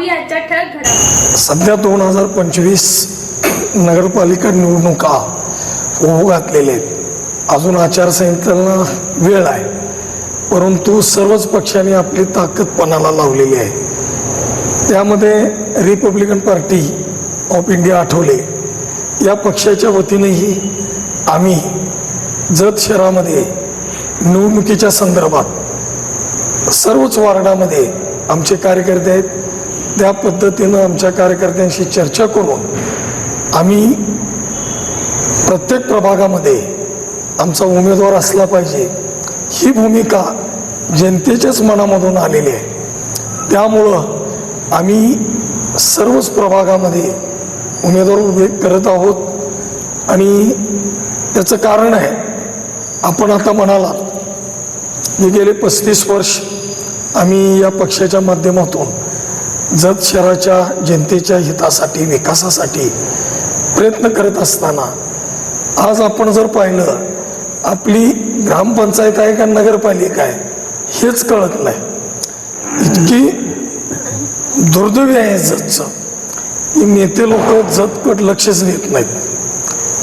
ठळक घडामोडी. सध्या दोन हजार पंचवीस नगरपालिका निवडणुका होऊ घातलेल्या आहेत. अजून आचारसंहितेला वेळ आहे. परंतु सर्वच पक्षांनी आपली ताकद पणाला लावलेली आहे. त्यामध्ये Republican Party of India Athawale. या पक्षाच्या वतीनेही आम्ही जत शहरामध्ये निवडणुकीच्या संदर्भात सर्वच वार्डामध्ये आमचे कार्यकर्ते आहेत. त्या पद्धतीनं आमच्या कार्यकर्त्यांशी चर्चा करून आम्ही प्रत्येक प्रभागामध्ये आमचा उमेदवार असला पाहिजे ही भूमिका जनतेच्याच मनामधून आलेली आहे. त्यामुळं आम्ही सर्वच प्रभागामध्ये उमेदवार उभे करत आहोत आणि त्याचं कारण आहे आपण आता म्हणाला मी गेले पस्तीस वर्ष आम्ही या पक्षाच्या माध्यमातून जत शहराच्या जनतेच्या हितासाठी विकासासाठी प्रयत्न करत असताना आज आपण जर पाहिलं आपली ग्रामपंचायत आहे का नगरपालिका आहे हेच कळत नाही. इतकी दुर्दैवी आहे जतचं. की नेते लोक जतकट लक्षच देत नाहीत.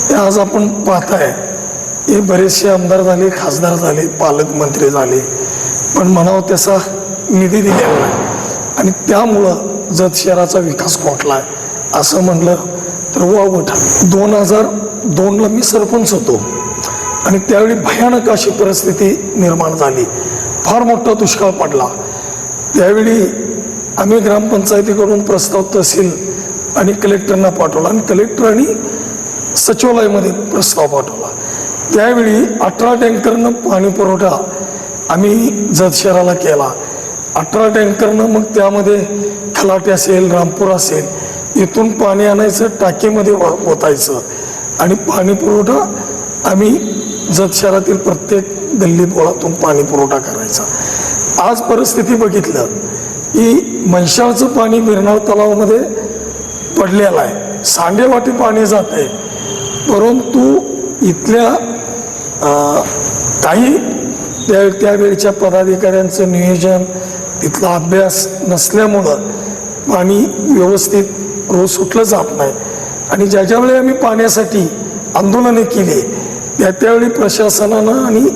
ते आज आपण पाहताय. हे बरेचसे आमदार झाले खासदार झाले पालकमंत्री झाले पण म्हणावं त्याचा निधी दिलेला नाही. आणि त्यामुळं जत शहराचा विकास आहे असं म्हणलं तर वावट दोन हजार दोनला मी सरपंच होतो. आणि त्यावेळी भयानक अशी परिस्थिती निर्माण झाली. फार मोठा दुष्काळ पडला. त्यावेळी आम्ही ग्रामपंचायतीकडून प्रस्ताव तहसील आणि कलेक्टरना पाठवला आणि कलेक्टर आणि सचिवालयामध्ये प्रस्ताव पाठवला. त्यावेळी अठरा टँकरनं पाणी पुरवठा आम्ही जत शहराला केला. अठरा टँकरनं मग त्यामध्ये खलाटे असेल रामपूर असेल इथून पाणी आणायचं टाकीमध्ये ओतायचं. आणि पाणी पुरवठा आम्ही जत शहरातील प्रत्येक गल्ली बोळातून पाणी पुरवठा करायचा. आज परिस्थिती बघितलं की मनशाळचं पाणी मिरनाळ तलावामध्ये पडलेलं आहे. सांडेवाटी पाणी जात आहे. परंतु इथल्या काही त्या त्यावेळच्या पदाधिकाऱ्यांचं नियोजन तिथला अभ्यास नसल्यामुळं पाणी व्यवस्थित रोज सुटलं जात नाही. आणि ज्या ज्यावेळी आम्ही पाण्यासाठी आंदोलने केली त्या त्यावेळी प्रशासनानं आणि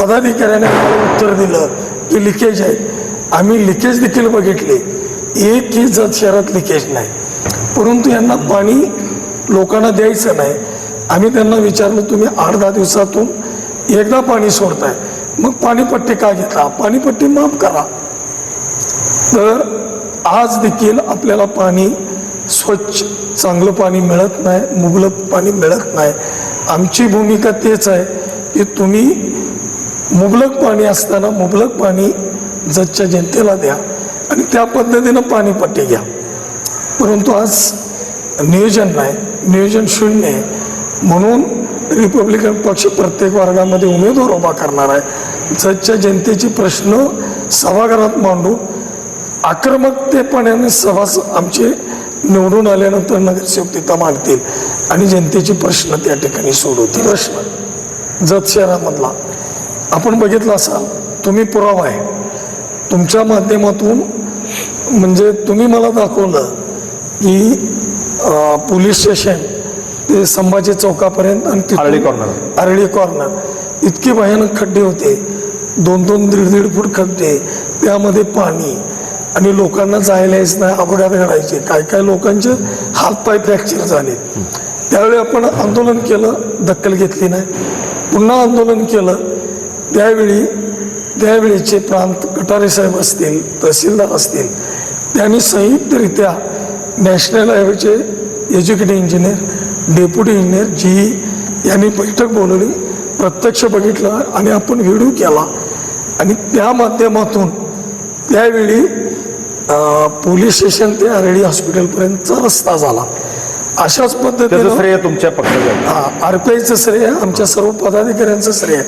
पदाधिकाऱ्याने उत्तर दिलं की लिकेज आहे. आम्ही लिकेज देखील बघितले. एक ही जत शहरात लिकेज नाही. परंतु यांना पाणी लोकांना द्यायचं नाही. आम्ही त्यांना विचारलं तुम्ही आठ दहा दिवसातून एकदा पाणी सोडताय. मग पाणीपट्टी का घेता पाणीपट्टी माफ करा. तर आज देखील आपल्याला पाणी स्वच्छ चांगलं पाणी मिळत नाही मुबलक पाणी मिळत नाही. आमची भूमिका तेच आहे की तुम्ही मुबलक पाणी असताना मुबलक पाणी जतच्या जनतेला द्या आणि त्या पद्धतीनं पाणीपट्टी घ्या. परंतु आज नियोजन नाही नियोजन शून्य आहे. म्हणून रिपब्लिकन पक्ष प्रत्येक वर्गामध्ये उमेदवार उभा करणार आहे. जतच्या जनतेचे प्रश्न सभागृहात मांडून आक्रमकतेपणाने सभा आमचे निवडून आल्यानंतर नगरसेवक तिथं मांडतील आणि जनतेचे प्रश्न त्या ठिकाणी सोडवतील. प्रश्न. जत शहरामधला. आपण बघितलं असाल तुम्ही पुरावा आहे. तुमच्या माध्यमातून म्हणजे तुम्ही मला दाखवलं की पोलीस स्टेशन ते संभाजी चौकापर्यंत आणि आरळी कॉर्नर. आरळी कॉर्नर. इतके भयानक खड्डे होते. दोन दोन दीड दीड फूट खड्डे. त्यामध्ये पाणी. आणि लोकांना जायला यायचं नाही अपघात घडायचे. काय काय लोकांचे हातपाय फ्रॅक्चर झाले. त्यावेळी आपण आंदोलन केलं दखल घेतली नाही. पुन्हा आंदोलन केलं. त्यावेळी त्यावेळीचे प्रांत कटारे साहेब असतील तहसीलदार असतील त्यांनी संयुक्तरित्या national हायवेचे executive engineer deputy engineer ji यांनी बैठक बोलवली प्रत्यक्ष बघितलं आणि आपण व्हिडिओ केला. आणि त्या माध्यमातून त्यावेळी पोलीस स्टेशन ते आरडी हॉस्पिटलपर्यंतचा रस्ता झाला. अशाच पद्धतीनं श्रेय तुमच्या पक्षाचं. हा आर पी आयचं श्रेय आमच्या सर्व पदाधिकाऱ्यांचं श्रेय.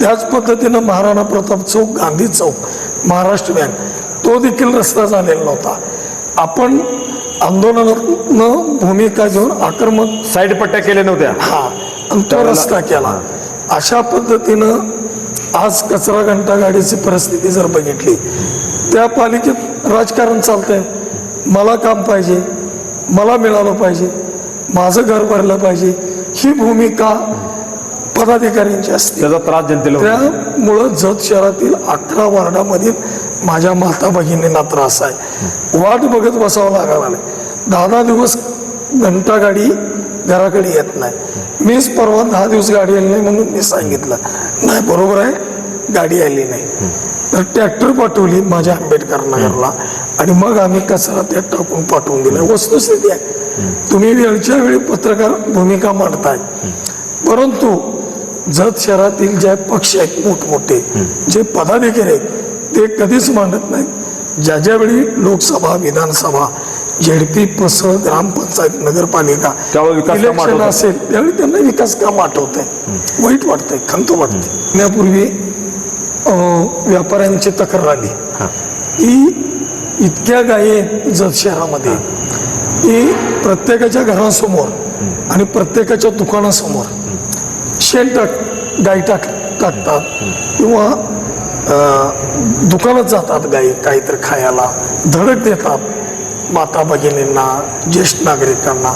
त्याच पद्धतीनं महाराणा प्रताप चौक गांधी चौक महाराष्ट्र बँक तो देखील रस्ता झालेला नव्हता. आपण आंदोलनातनं भूमिका घेऊन आक्रमक साईड पट्ट्या केल्या नव्हत्या. हा आणि तो रस्ता केला. अशा पद्धतीनं आज कचरा घंटा गाडीची परिस्थिती जर बघितली त्या पालिकेत राजकारण चालतंय. मला काम पाहिजे मला मिळालं पाहिजे माझं घर भरलं पाहिजे ही भूमिका पदाधिकाऱ्यांची असते. त्याचा त्रास जनतेला. त्यामुळं जत शहरातील अकरा वार्डामधील माझ्या माता भगिनींना त्रास आहे. वाट बघत बसावं लागायला लागलंय. दहा दहा दिवस घंटा गाडी घराकडे येत नाही. मीच परवा दहा दिवस गाडी आली नाही म्हणून मी सांगितलं. नाही बरोबर आहे गाडी आली नाही. तर ट्रॅक्टर पाठवली माझ्या आंबेडकर नगरला. आणि मग आम्ही कचरा त्यात टाकून पाठवून दिला. वस्तुस्थिती आहे. तुम्ही वेळच्या वेळी पत्रकार भूमिका मांडताय. परंतु जत शहरातील जे पक्ष आहेत मोठमोठे जे पदाधिकारी आहेत ते कधीच मांडत नाहीत. ज्या ज्यावेळी लोकसभा विधानसभा झेडपी पस ग्रामपंचायत नगरपालिका इलेक्शन. असेल त्यावेळी त्यांना विकास काम आठवत आहे वाईट वाटतंय खंत वाटते यापूर्वी व्यापाऱ्यांची तक्रार आली. की इतक्या गायी जत शहरामध्ये की प्रत्येकाच्या घरासमोर आणि प्रत्येकाच्या दुकानासमोर शेण टाक गाई टाक टाकतात किंवा दुकानात जातात गाई काहीतरी खायला धडक देतात माता भगिनींना ज्येष्ठ नागरिकांना.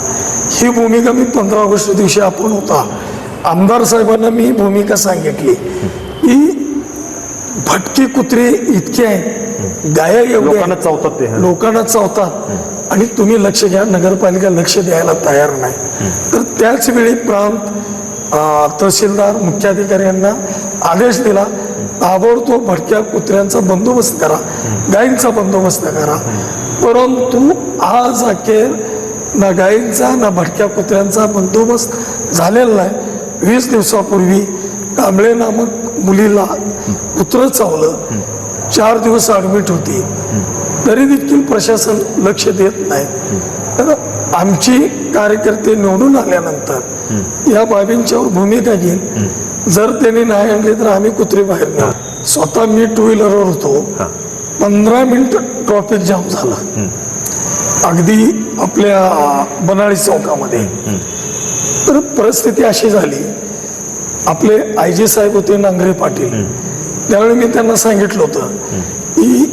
ही भूमिका मी पंधरा ऑगस्ट दिवशी आपण होता. आमदार साहेबांना मी ही भूमिका सांगितली की भटकी कुत्रे इतके आहेत. गाया एवढ्या लोकांना आहेत. चावतात ते लोकांना चावतात. आणि तुम्ही लक्ष घ्या नगरपालिका लक्ष द्यायला तयार नाही. तर त्याच वेळी प्रांत तहसीलदार मुख्याधिकाऱ्यांना आदेश दिला ताबडतोब भटक्या कुत्र्यांचा बंदोबस्त करा गायींचा बंदोबस्त करा. परंतु आज अखेर ना गायींचा ना भटक्या कुत्र्यांचा बंदोबस्त झालेला नाही. वीस दिवसापूर्वी कांबळे नामक मुलीला कुत्रं चावलं. चार दिवस ॲडमिट होती. तरी देखील प्रशासन लक्ष देत नाही. तर आमची कार्यकर्ते निवडून आल्यानंतर या बाबींच्यावर भूमिका घेईन. जर त्यांनी नाही आणली तर आम्ही कुत्रे बाहेर नेऊ. स्वतः मी टू व्हीलरवर होतो. पंधरा मिनिट ट्रॉफिक जाम झालं. अगदी आपल्या बनाळी चौकामध्ये. तर परिस्थिती अशी झाली. आपले आय जी साहेब होते नांगरे पाटील. त्यावेळी मी त्यांना सांगितलं होतं की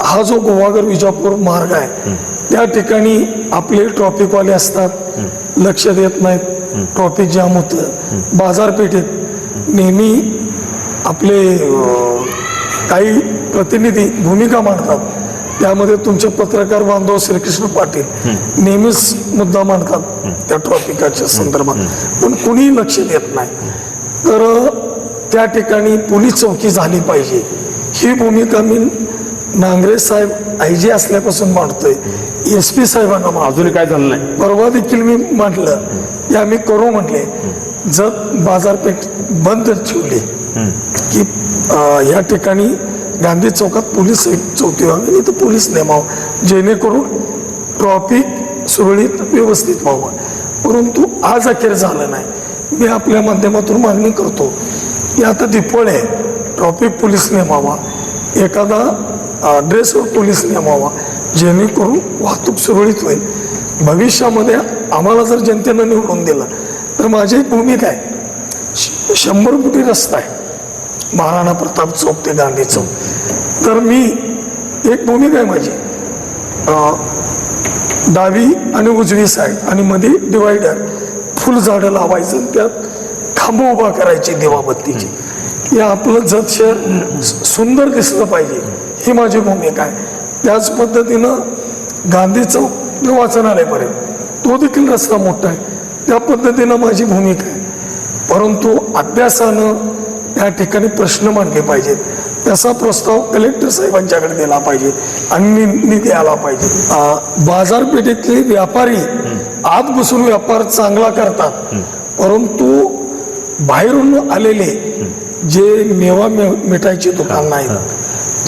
हा जो गोवागर विजापूर मार्ग आहे त्या ठिकाणी आपले ट्रॉफिकवाले असतात लक्ष देत नाहीत ट्रॉफिक जाम होतं. बाजारपेठेत नेहमी आपले काही प्रतिनिधी भूमिका मांडतात. त्यामध्ये तुमचे पत्रकार बांधव श्रीकृष्ण पाटील नेहमीच मुद्दा मांडतात त्या ट्रॉफिकाच्या संदर्भात. पण कुणीही लक्ष देत नाही. तर त्या ठिकाणी पोलीस चौकी झाली पाहिजे. ही भूमिका मी नांगरे साहेब आय जी असल्यापासून मांडतोय. एस पी साहेबांना. अजूनही काय झालं नाही? परवा देखील मी म्हटलं की आम्ही करू म्हटले. जत बाजारपेठ बंद ठेवली की या ठिकाणी गांधी चौकात पोलीस चौकी व्हावी इथं पोलीस नेमावं जेणेकरून ट्रॉफिक सुरळीत व्यवस्थित व्हावं. परंतु आज अखेर झालं नाही. मी आपल्या माध्यमातून मागणी करतो. की आता दिपोळे आहे ट्रॉफिक पोलीस नेमावा एखादा ड्रेसवर पोलीस नेमावा जेणेकरून वाहतूक सुरळीत होईल. भविष्यामध्ये आम्हाला जर जनतेनं निवडून दिलं तर माझी एक भूमिका आहे. श- शंभर कोटी रस्ता आहे. महाराणा प्रताप चौक ते गांधी चौक. तर मी एक भूमिका आहे माझी. डावी आणि उजवी साईड आणि मध्ये डिवायडर फुलझाडं लावायचं त्यात खांब उभा करायची देवाबत्तीची. हे आपलं जत शहर सुंदर दिसलं पाहिजे. ही माझी भूमिका आहे. त्याच पद्धतीनं गांधी चौक वाचनालयपर्यंत तो देखील रस्ता मोठा आहे. त्या पद्धतीनं माझी भूमिका आहे. परंतु अभ्यासानं त्या ठिकाणी प्रश्न मांडले पाहिजेत. त्याचा प्रस्ताव कलेक्टर साहेबांच्याकडे दिला पाहिजे आणि निधी आला पाहिजे. बाजारपेठेतले व्यापारी आत बसून व्यापार चांगला करतात. परंतु बाहेरून आलेले जे मेवा मे- मिठाईचे दुकान आहेत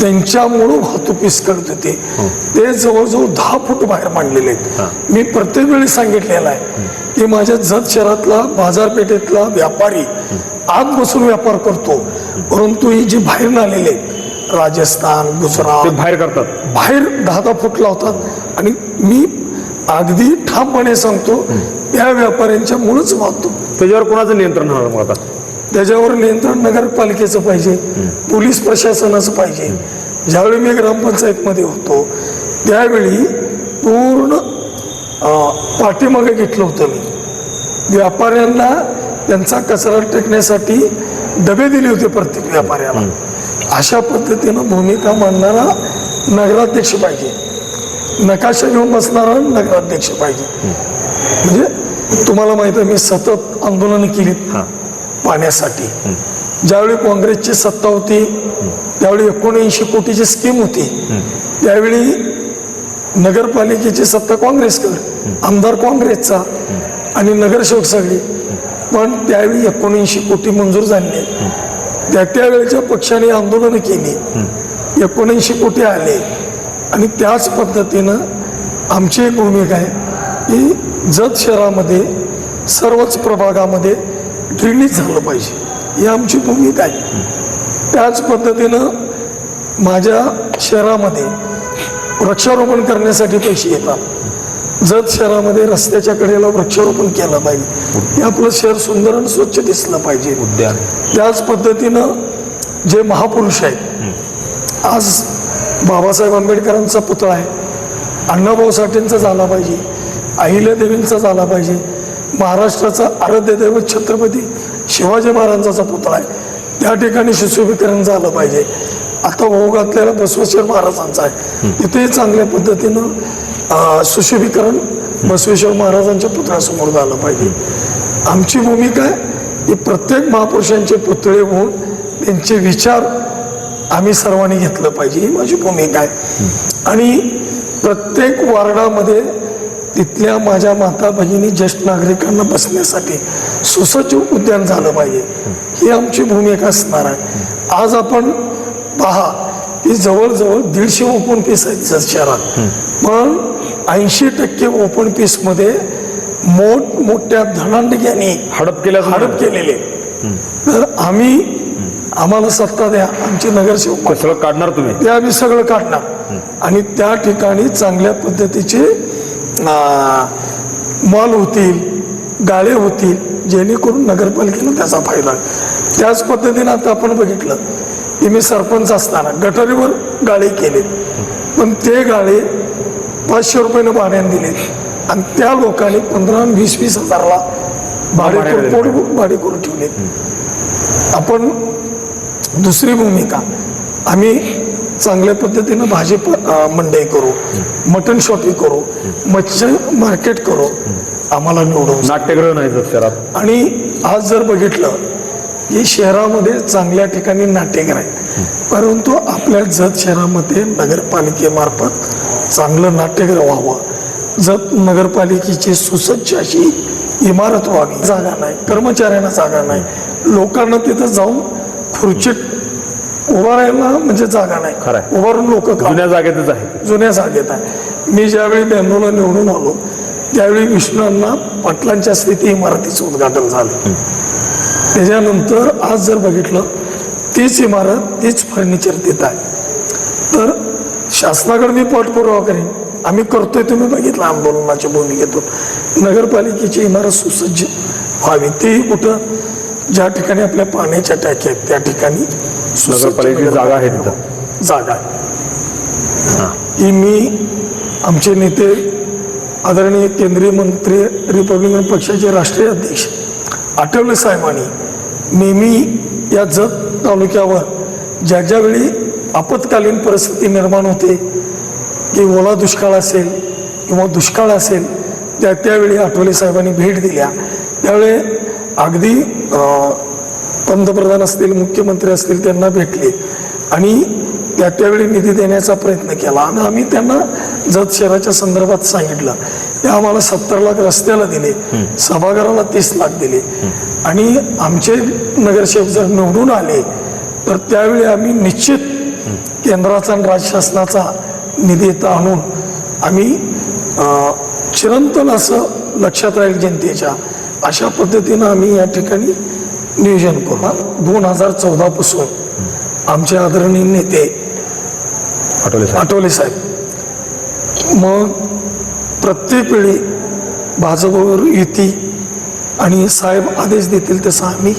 त्यांच्यामुळं वाहतूक विस्कळत होते. ते जवळजवळ दहा फूट बाहेर मांडलेले आहेत. मी प्रत्येक वेळी सांगितलेलं आहे की माझ्या जत शहरातला बाजारपेठेतला व्यापारी आत बसून व्यापार करतो. परंतु ही जी बाहेरून आलेले आहेत राजस्थान गुजरात बाहेर करतात. बाहेर दहा दहा फूट लावतात. आणि मी अगदी ठामपणे सांगतो त्या व्यापाऱ्यांच्या मुळच वाहतूक त्याच्यावर कोणाचं नियंत्रण होणार मग आता? त्याच्यावर नियंत्रण नगरपालिकेचं पाहिजे पोलीस प्रशासनाचं पाहिजे. ज्यावेळी मी ग्रामपंचायतमध्ये होतो त्यावेळी पूर्ण पाठीमागे घेतलं होतं मी. व्यापाऱ्यांना त्यांचा कचरा टेकण्यासाठी डबे दिले होते प्रत्येक व्यापाऱ्याला. अशा पद्धतीनं भूमिका मांडणारा नगराध्यक्ष पाहिजे. नकाशा घेऊन बसणारा नगराध्यक्ष पाहिजे. म्हणजे तुम्हाला माहिती आहे मी सतत आंदोलनं केलीत हां. पाण्यासाठी ज्यावेळी काँग्रेसची सत्ता होती त्यावेळी एकोणऐंशी कोटीची स्कीम होती त्यावेळी नगरपालिकेची सत्ता काँग्रेसकडे आमदार काँग्रेसचा आणि नगरसेवक सगळे पण त्यावेळी एकोणऐंशी कोटी मंजूर झाले. त्या त्यावेळेच्या पक्षाने आंदोलनं केली. एकोणऐंशी कोटी आले. आणि त्याच पद्धतीनं आमची एक भूमिका आहे की जत शहरामध्ये सर्वच प्रभागामध्ये ड्रेनेज झालं पाहिजे. ही आमची भूमिका आहे. त्याच पद्धतीनं माझ्या शहरामध्ये वृक्षारोपण करण्यासाठी पैसे येतात. जत शहरामध्ये रस्त्याच्या कडेला वृक्षारोपण केलं पाहिजे. हे आपलं शहर सुंदर आणि स्वच्छ दिसलं पाहिजे. उद्यान. त्याच पद्धतीनं जे महापुरुष आहेत आज बाबासाहेब आंबेडकरांचा पुतळा आहे. अण्णाभाऊ साठेंचा झाला पाहिजे. अहिल्यादेवींचा झाला पाहिजे. महाराष्ट्राचा आराध्य दैवत छत्रपती शिवाजी महाराजांचा पुतळा आहे त्या ठिकाणी सुशोभीकरण झालं पाहिजे. आता होऊ घातलेला बसवेश्वर महाराजांचा आहे. तिथेही चांगल्या पद्धतीनं सुशोभीकरण बसवेश्वर महाराजांच्या पुतळ्यासमोर झालं पाहिजे. आमची भूमिका आहे की प्रत्येक महापुरुषांचे पुतळे होऊन त्यांचे विचार आम्ही सर्वांनी घेतलं पाहिजे ही माझी भूमिका आहे. आणि प्रत्येक वार्डामध्ये तिथल्या माझ्या माता भगिनी ज्येष्ठ नागरिकांना बसण्यासाठी सुसज्ज उद्यान झालं पाहिजे ही आमची भूमिका असणार आहे. आज आपण पहा की जवळजवळ दीडशे ओपन पीस आहेत शहरात. पण ऐंशी टक्के ओपन पीसमध्ये मोठमोठ्या धनांडग्याने हडप केल्या हडप केलेले तर आम्ही आम्हाला सत्ता द्या आमचे नगरसेवक सगळं काढणार तुम्ही? ते आम्ही सगळं काढणार. आणि त्या ठिकाणी चांगल्या पद्धतीचे मॉल होतील गाळे होतील जेणेकरून नगरपालिकेला त्याचा फायदा. त्याच पद्धतीनं आता आपण बघितलं की मी सरपंच असताना गटारीवर गाळे केले. पण ते गाळे पाचशे रुपयानं भाड्याने दिले. आणि त्या लोकांनी पंधरा वीस वीस हजारला भाडे करून ठेवले. आपण दुसरी भूमिका. आम्ही चांगल्या पद्धतीनं भाजीप अं, मंडई करू मटन शॉपी करू मच्छी मार्केट करू आम्हाला निवडून नाट्यगृह नाही आणि आज जर बघितलं की शहरामध्ये चांगल्या ठिकाणी नाट्यगृह आहे. परंतु आपल्या जत शहरामध्ये नगरपालिकेमार्फत चांगलं नाट्यगृह व्हावं. जत नगरपालिकेची सुसज्ज अशी इमारत व्हावी. जागा नाही. कर्मचाऱ्यांना जागा नाही. लोकांना तिथं जाऊन खुर्चीत उभा राहायला म्हणजे जागा नाही. खरं आहे. उभारून लोक जुन्या जागेतच आहे. जुन्या जागेत आहे. मी ज्यावेळी ब्याण्णवला निवडून आलो त्यावेळी विष्णूंना पाटलांच्या स्थिती इमारतीचं उद्घाटन झालं. त्याच्यानंतर आज जर बघितलं तीच इमारत तीच फर्निचर तिथं आहे. तर शासनाकडे मी पाठपुरावा करेन. आम्ही करतोय तुम्ही बघितलं आंदोलनाच्या भूमिकेतून. नगरपालिकेची इमारत सुसज्ज व्हावी. तेही कुठं? ज्या ठिकाणी आपल्या पाण्याच्या टाक्या आहेत त्या ठिकाणी नगरपालिकेची जागा आहे तिथं? जागा आहे की मी आमचे नेते आदरणीय केंद्रीय मंत्री रिपब्लिकन पक्षाचे राष्ट्रीय अध्यक्ष आठवले साहेबांनी नेहमी या जत तालुक्यावर ज्या ज्यावेळी आपत्कालीन परिस्थिती निर्माण होते की ओला दुष्काळ असेल किंवा दुष्काळ असेल त्या त्यावेळी आठवले साहेबांनी भेट दिल्या. त्यावेळी अगदी पंतप्रधान असतील मुख्यमंत्री असतील त्यांना भेटले. आणि त्या त्यावेळी निधी देण्याचा प्रयत्न केला. आणि आम्ही त्यांना जत शहराच्या संदर्भात सांगितलं. ते आम्हाला सत्तर लाख रस्त्याला दिले. सभागृहाला तीस लाख दिले. आणि आमचे नगरसेवक जर निवडून आले तर त्यावेळी आम्ही निश्चित केंद्राचा आणि राज्य शासनाचा निधी इथं आणून आम्ही चिरंतन असं लक्षात राहील जनतेच्या. अशा पद्धतीनं आम्ही या ठिकाणी नियोजन करू. दोन हजार चौदा पासून आमचे आदरणीय नेते आठवले साहेब. मग प्रत्येक वेळी भाजपवर युती आणि साहेब आदेश देतील तसं आम्ही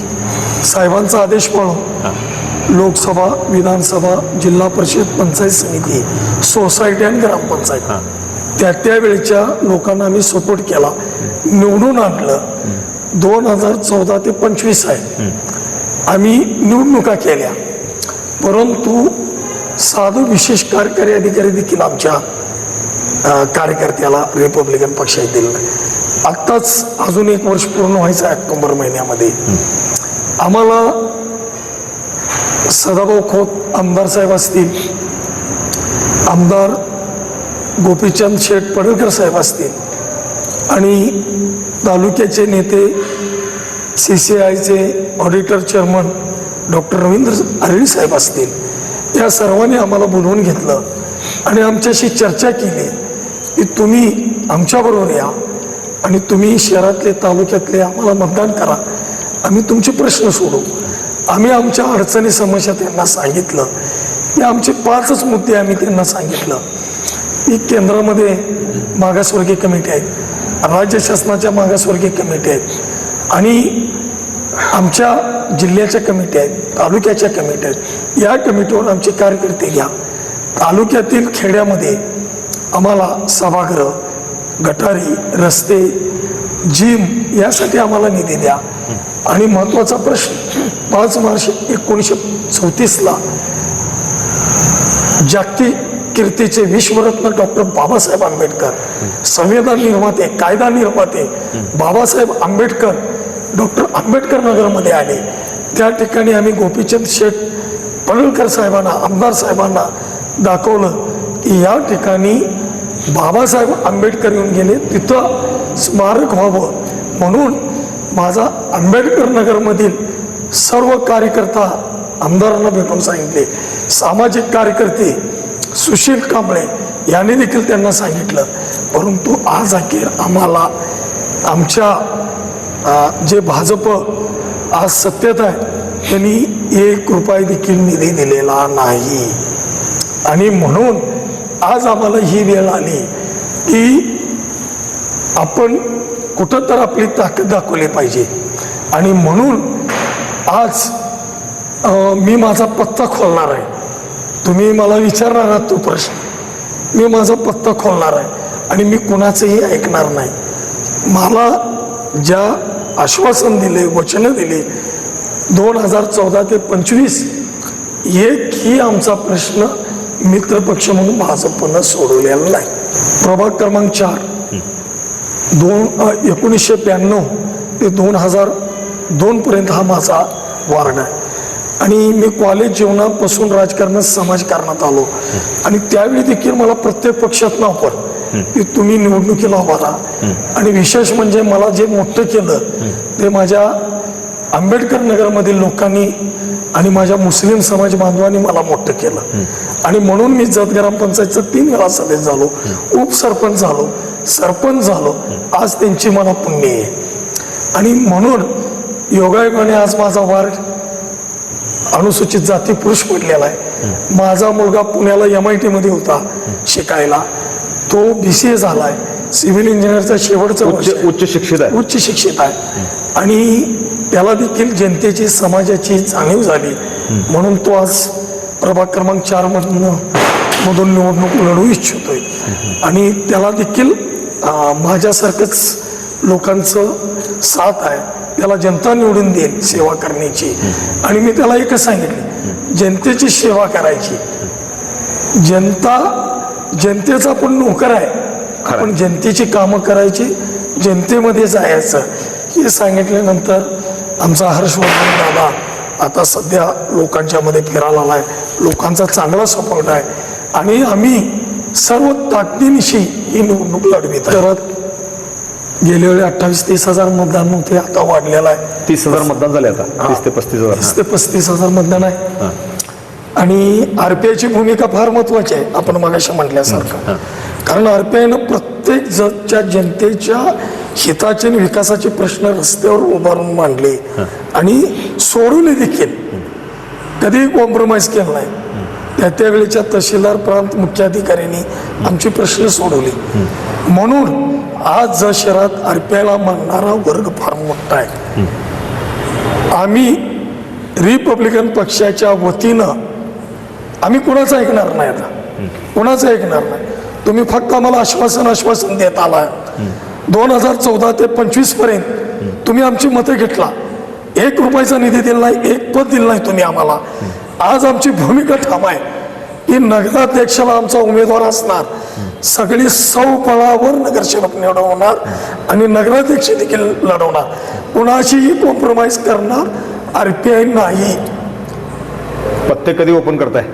साहेबांचा आदेश पाळून लोकसभा विधानसभा जिल्हा परिषद पंचायत समिती सोसायटी आणि ग्रामपंचायत. त्या त्यावेळेच्या लोकांना आम्ही सपोर्ट केला. निवडून आणलं. दोन हजार चौदा ते पंचवीस आहे. आम्ही निवडणुका केल्या. परंतु साधू विशेष कार्यकारी अधिकारी देखील आमच्या कार्यकर्त्याला रिपब्लिकन पक्षात दिलं. आत्ताच अजून एक वर्ष पूर्ण व्हायचं आहे ऑक्टोबर महिन्यामध्ये. आम्हाला सदाभाऊ खोत आमदार साहेब असतील आमदार गोपीचंद शेठ पडळकर साहेब असतील आणि तालुक्याचे नेते सी सी आयचे ऑडिटर चेअरमन डॉक्टर रवींद्र आरेडी साहेब असतील या सर्वांनी आम्हाला बोलवून घेतलं आणि आमच्याशी चर्चा केली की तुम्ही आमच्याबरोबर या आणि तुम्ही शहरातले तालुक्यातले आम्हाला मतदान करा. आम्ही तुमचे प्रश्न सोडू. आम्ही आमच्या अडचणी समस्या त्यांना सांगितलं. की आमचे पाचच मुद्दे आम्ही त्यांना सांगितलं. की केंद्रामध्ये मागासवर्गीय कमिटी आहेत राज्य शासनाच्या मागासवर्गीय कमिटी आहेत. आणि आमच्या जिल्ह्याच्या कमिटी आहेत तालुक्याच्या कमिटी आहेत. या कमिटीवर आमचे कार्यकर्ते घ्या. तालुक्यातील खेड्यामध्ये आम्हाला सभागृह गटारी रस्ते जिम यासाठी आम्हाला निधी द्या. आणि महत्त्वाचा प्रश्न पाच मार्च एकोणीसशे चौतीसला जागतिक कीर्तीचे विश्वरत्न डॉक्टर बाबासाहेब आंबेडकर संविधान निर्माते कायदा निर्माते बाबासाहेब आंबेडकर डॉक्टर आंबेडकर नगरमध्ये आले. त्या ठिकाणी आम्ही गोपीचंद शेठ पडळकर साहेबांना आमदार साहेबांना दाखवलं की या ठिकाणी बाबासाहेब आंबेडकर येऊन गेले. तिथं स्मारक व्हावं. म्हणून माझा आंबेडकर नगरमधील सर्व कार्यकर्ता आमदारांना भेटून सांगितले. सामाजिक कार्यकर्ते सुशील कांबळे यांनी देखील त्यांना सांगितलं. परंतु आज अखेर आम्हाला आमच्या जे भाजप आज सत्तेत आहे त्यांनी एक रुपये देखील निधी दिलेला नाही. आणि म्हणून आज आम्हाला ही वेळ आली की आपण कुठं तर आपली ताकद दाखवली पाहिजे. आणि म्हणून आज मी माझा पत्ता खोलणार आहे. तुम्ही मला विचारणार आहात तो प्रश्न. मी माझा पत्ता खोलणार आहे आणि मी कुणाचंही ऐकणार नाही. मला ज्या आश्वासन दिले वचनं दिले दोन हजार चौदा ते पंचवीस एक ही आमचा प्रश्न मित्रपक्ष म्हणून भाजपनं सोडवलेला नाही. प्रभाग क्रमांक चार दोन एकोणीसशे ब्याण्णव ते दोन हजार दोनपर्यंत हा माझा वार्ड आहे. आणि मी कॉलेज जीवनापासून राजकारणात समाजकारणात आलो. आणि त्यावेळी देखील मला प्रत्येक पक्षात नाव की तुम्ही निवडणुकीला उभा राहा. आणि विशेष म्हणजे मला जे मोठं केलं ते माझ्या आंबेडकर नगरमधील लोकांनी आणि माझ्या मुस्लिम समाज बांधवांनी मला मोठं केलं. आणि म्हणून मी जत ग्रामपंचायतचं तीन वेळा सदस्य झालो उपसरपंच झालो. सरपंच झालो. आज त्यांची मला पुण्य आहे. आणि म्हणून योगायोगाने आज माझा वार्ड अनुसूचित जाती पुरुष पडलेला आहे. माझा मुलगा पुण्याला एम आय टीमध्ये होता शिकायला. तो बी सी ए झालाय. सिव्हिल इंजिनिअरचा शेवटचा उच्च शिक्षित आहे. उच्च शिक्षित आहे. आणि त्याला देखील जनतेची समाजाची जाणीव झाली. म्हणून तो आज प्रभाग क्रमांक चार मधून मधून निवडणूक लढवू इच्छितोय. आणि त्याला देखील माझ्यासारखंच लोकांचं साथ आहे. त्याला जनता निवडून देईल सेवा करण्याची. आणि मी त्याला एकच सांगितलं जनतेची सेवा करायची. जनता जनतेचा पण नोकर आहे. आपण जनतेची कामं करायची जनतेमध्ये जायचं. हे सांगितल्यानंतर आमचा हर्षवर्धन दादा आता सध्या लोकांच्या मध्ये फिरायला आलाय. लोकांचा चांगला सपोर्ट आहे. आणि आम्ही सर्व ताकदीनिशी ही निवडणूक लढवित आहे. गेल्या वेळी अठ्ठावीस तीस हजार मतदान होते आता वाढलेला आहे. तीस हजार मतदान झाले आता? तीस ते पस्तीस हजार. तीस ते पस्तीस हजार मतदान आहे. आणि आरपीआयची भूमिका फार महत्वाची आहे आपण मगाशी म्हटल्यासारखं. कारण आरपीआयनं प्रत्येक जगच्या जनतेच्या हिताचे आणि विकासाचे प्रश्न रस्त्यावर उभारून मांडले. आणि सोडवले देखील कधीही कॉम्प्रोमाइज केलं नाही. त्या त्यावेळेच्या तहसीलदार प्रांत मुख्याधिकाऱ्यांनी आमचे प्रश्न सोडवले. म्हणून आज जर शहरात आरपीआयला मागणारा वर्ग फार मोठा आहे. आम्ही रिपब्लिकन पक्षाच्या वतीनं आम्ही कुणाचं ऐकणार नाही आता. कुणाचं ऐकणार नाही. तुम्ही फक्त आम्हाला आश्वासन आश्वासन देत आला. दोन हजार चौदा ते पंचवीसपर्यंत तुम्ही आमची मतं घेतला. एक रुपयाचा निधी दिला नाही एक पद दिलं नाही तुम्ही आम्हाला. आज आमची भूमिका ठाम आहे की नगराध्यक्षाला आमचा उमेदवार असणार. सगळी सौ पळावर नगरसेवक निवडवणार आणि नगराध्यक्ष देखील लढवणार. कुणाशीही कॉम्प्रोमाइज करणार आरपीआय नाही. पत्ते कधी ओपन करताय?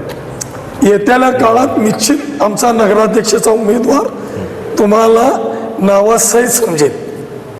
येत्याला काळात निश्चित आमचा नगराध्यक्षाचा उमेदवार तुम्हाला नावासहित समजेल.